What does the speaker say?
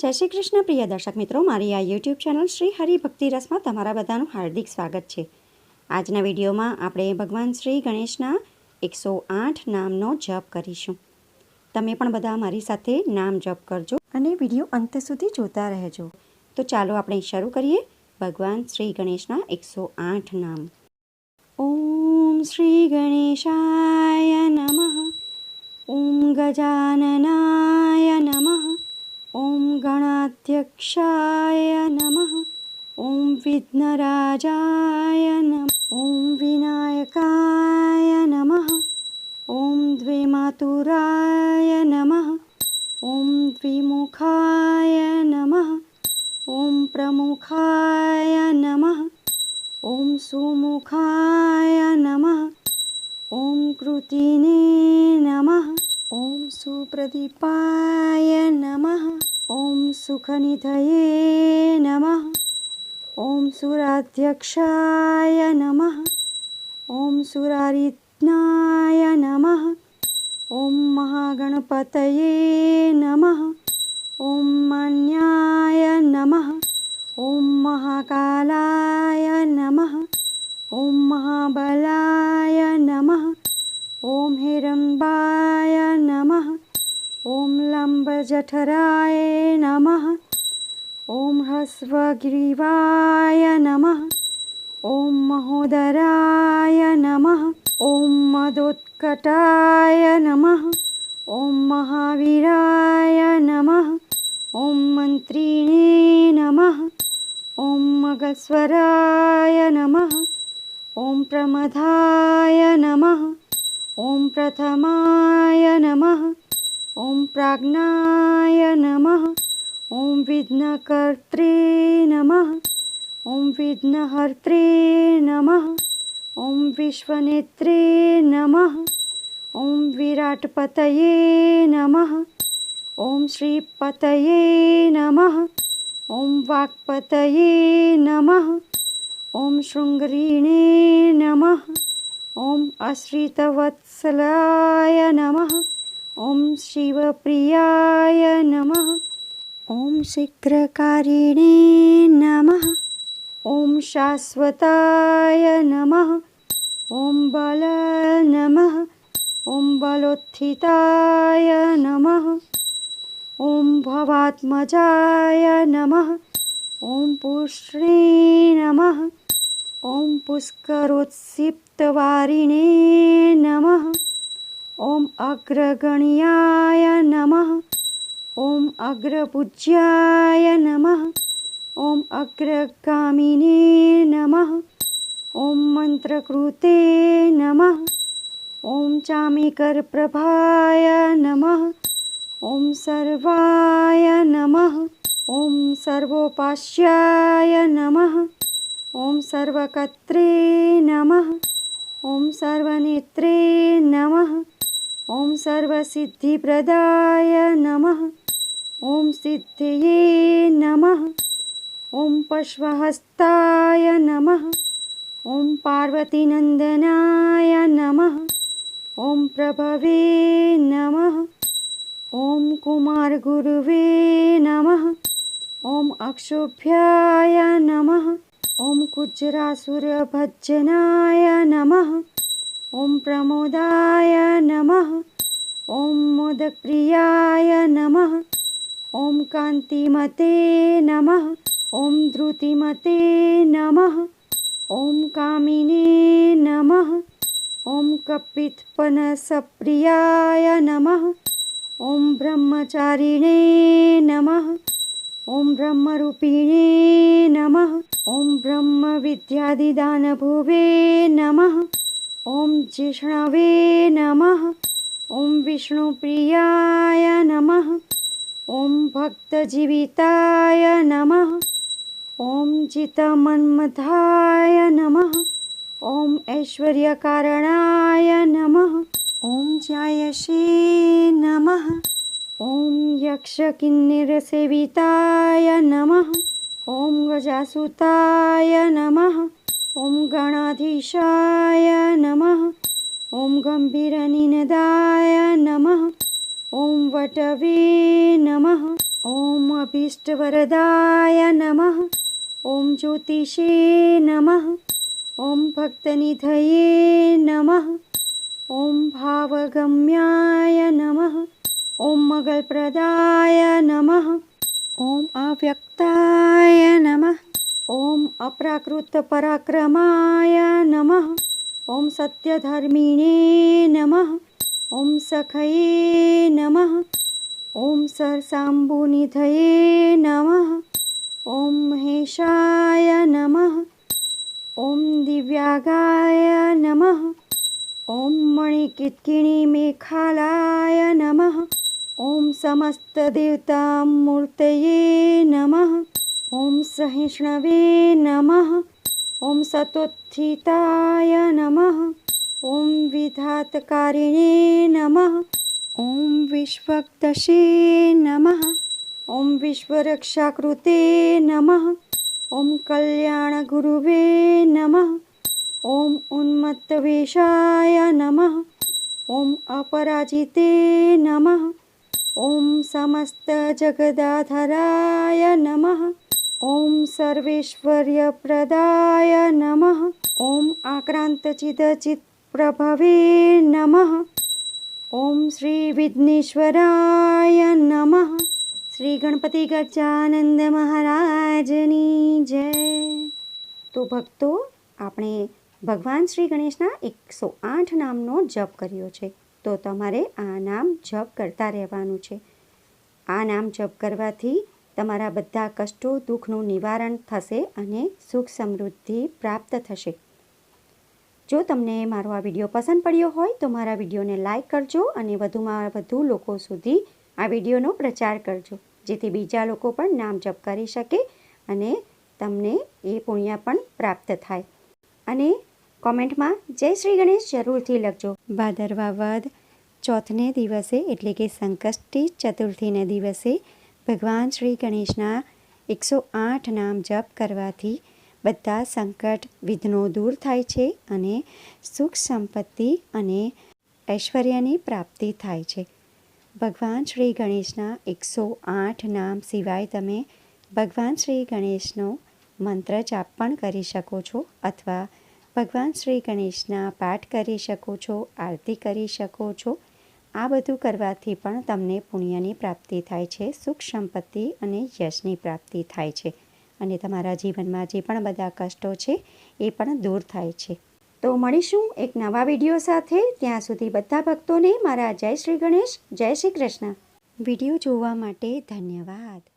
જય શ્રી કૃષ્ણ, પ્રિય દર્શક મિત્રો. મારી આ યુટ્યુબ ચેનલ શ્રી હરિભક્તિ રસમાં તમારા બધાનું હાર્દિક સ્વાગત છે. આજના વિડીયોમાં આપણે ભગવાન શ્રી ગણેશના એકસો આઠ નામનો જપ કરીશું. તમે પણ બધા મારી સાથે નામ જપ કરજો અને વીડિયો અંત સુધી જોતા રહેજો. તો ચાલો આપણે શરૂ કરીએ ભગવાન શ્રી ગણેશના એકસો આઠ નામ. ઓમ શ્રી ગણેશાય નમઃ. ઓમ ગજાનનાય નમઃ. ॐ गणाध्यक्षाय नमः। ॐ विघ्नराजाय नमः। ॐ विनायकाय नमः। ॐ द्विमातुराय नमः। ॐ द्विमुखाय नमः। ॐ प्रमुखाय नमः। ॐ सुमुखाय नमः। ॐ कृतिने नमः। ॐ सुप्रदीपाय नमः ॐ सुखनिधये नमः। ॐ सुराध्यक्षाय नमः। ॐ सुरारिज्ञाय नमः। ॐ महागणपतये नमः। ॐ मान्याय नमः। ॐ महाकालाय नमः। ॐ महाबलाय नमः। ॐ हिरम्बाय नमः ॐ लम्बजठराय नमः। ॐ ह्रस्वग्रीवाय नमः। ॐ महोदराय नमः। ॐ मदोत्कटाय नमः। ॐ महावीराय नमः। ॐ मन्त्रिणे नमः। ॐ मगस्वराय नमः। ॐ प्रमदाय नमः। ॐ प्रथमाय नमः ઓમ પ્રાજ્ઞાય નમઃ ઓમ વિઘ્નકર્ત્રે નમઃ ઓમ વિઘ્નહર્ત્રે નમઃ ઓમ વિશ્વનેત્રે નમઃ ઓમ વિરાટપતયે નમઃ ઓમ શ્રીપતયે નમઃ ઓમ વાક્પતયે નમઃ ઓમ શૃંગરીણે નમઃ ઓમ અશ્રિતવત્સલાય નમઃ ॐ शिवप्रियाय नमः। ॐ शीघ्रकारिणे नमः। ॐ शाश्वताय नमः। ॐ बल नमः। ॐ बलोत्थिताय नमः। ॐ भवात्मजाय नमः। ॐ पुष्णे नमः। ॐ पुष्करोत्सिप्तवारिणे नमः ઓમ અગ્રગણ્યાય નમઃ, ઓમ અગ્રપૂજ્યાય નમઃ, ઓમ અગ્રગામિને નમઃ, ઓમ મંત્રકૃતે નમઃ, ઓમ ચામીકરપ્રભાય નમઃ, ઓમ સર્વાય નમઃ, ઓમ સર્વોપાસ્યાય નમઃ, ઓમ સર્વકત્રે નમઃ, ઓમ સર્વનેત્રે નમઃ ઓમ સર્વસિદ્ધિપ્રદાય નમઃ ઓમ સિદ્ધિયે નમઃ ઓમ પશ્વહસ્તાય નમઃ ઓમ પાર્વતીનંદનાય નમઃ ઓમ પ્રભવે નમઃ ઓમ કુમાર ગુરુવે નમઃ ઓમ અક્ષોભ્યાય નમઃ ઓમ કુજરાસુરભજનાય નમઃ ॐ प्रमोदाय नमः ॐ मोदप्रियाय नमः ॐ कान्तिमते नमः ॐ धृतिमते नमः ॐ कामिने नमः ॐ कपित्पनसप्रियाय नमः ॐ ब्रह्मचारिणे नमः ॐ ब्रह्मरूपिणे नमः ॐ ब्रह्मविद्यादिदानभुवे नमः ઓમ જિષ્ણવે નમઃ, ઓમ વિષ્ણુપ્રિયાય નમઃ, ઓમ ભક્તજીવિતાય નમઃ, ઓમ ચિતમન્મથાય નમઃ, ઓમ ઐશ્વર્યકારણાય નમઃ, ઓમ જાયશે નમઃ, ઓમ યક્ષકિન્નિરસેવિતાય નમઃ, ઓમ ગજાસુતાય નમઃ ॐ गणाधीशाय नमः ॐ गम्भीरनिनदाय नमः ॐ वटवे नमः ॐ अभीष्टवरदाय नमः ॐ ज्योतिषे नमः ॐ भक्तनिधये नमः ॐ भावगम्याय नमः ॐ मगलप्रदाय नमः ॐ अव्यक्ताय नमः અપ્રાકૃત પરાક્રમાય નમઃ ઓમ સત્યધર્મિણે નમઃ ઓમ સખયે નમઃ ઓમ સરસાંબુનિધયે નમઃ ઓમ હેશાય નમઃ ઓમ દિવ્યાગાય નમઃ ઓમ મણિકિત્કિણી મેખાલાય નમઃ ઓમ સમસ્તદેવતામૂર્તયે નમઃ ॐ सहिष्णवे नमः ॐ सतोत्थिताय नमः ॐ विधातकारिणे नमः ॐ विश्वक्दशे नमः ॐ विश्वरक्षाकृते नमः ॐ कल्याणगुरुवे नमः ॐ उन्मत्तवेषाय नमः ॐ अपराजिते नमः ॐ समस्तजगदाधराय नमः ઓમ સર્વેશ્વર્ય પ્રદાય નમઃ ઓમ આક્રાંત ચિદચિત પ્રભવે નમઃ ઓમ શ્રી વિઘ્નેશ્વરાય નમઃ શ્રી ગણપતિ ગજાનંદ મહારાજની જય તો ભક્તો આપણે ભગવાન શ્રી ગણેશના એકસો આઠ નામનો જપ કર્યો છે. તો તમારે આ નામ જપ કરતા રહેવાનું છે. આ નામ જપ કરવાથી તમારા બધા કષ્ટો, દુઃખનું નિવારણ થશે અને સુખ સમૃદ્ધિ પ્રાપ્ત થશે. જો તમને મારો આ વીડિયો પસંદ પડ્યો હોય, તો મારા વિડીયોને લાઇક કરજો અને વધુમાં વધુ લોકો સુધી આ વિડીયોનો પ્રચાર કરજો, જેથી બીજા લોકો પણ નામ જપ કરી શકે અને તમને એ પુણ્ય પણ પ્રાપ્ત થાય. અને કોમેન્ટમાં જય શ્રી ગણેશ જરૂરથી લખજો. ભાદરવા વધ ચોથને દિવસે એટલે કે સંકષ્ટી ચતુર્થીને દિવસે ભગવાન શ્રી ગણેશના એકસો આઠ નામ જપ કરવાથી બધા સંકટ, વિઘ્નો દૂર થાય છે અને સુખ સંપત્તિ અને ઐશ્વર્યની પ્રાપ્તિ થાય છે. ભગવાન શ્રી ગણેશના એકસો આઠ નામ સિવાય તમે ભગવાન શ્રી ગણેશનો મંત્ર જાપ પણ કરી શકો છો અથવા ભગવાન શ્રી ગણેશના પાઠ કરી શકો છો, આરતી કરી શકો છો. આ બધું કરવાથી પણ તમને પુણ્યની પ્રાપ્તિ થાય છે, સુખ સંપત્તિ અને યશની પ્રાપ્તિ થાય છે. અને તમારા જીવનમાં જે પણ બધા કષ્ટો છે, એ પણ દૂર થાય છે. તો મળીશું એક નવા વીડિયો સાથે. ત્યાં સુધી બધા ભક્તોને મારા જય શ્રી ગણેશ, જય શ્રી કૃષ્ણ. વીડિયો જોવા માટે ધન્યવાદ.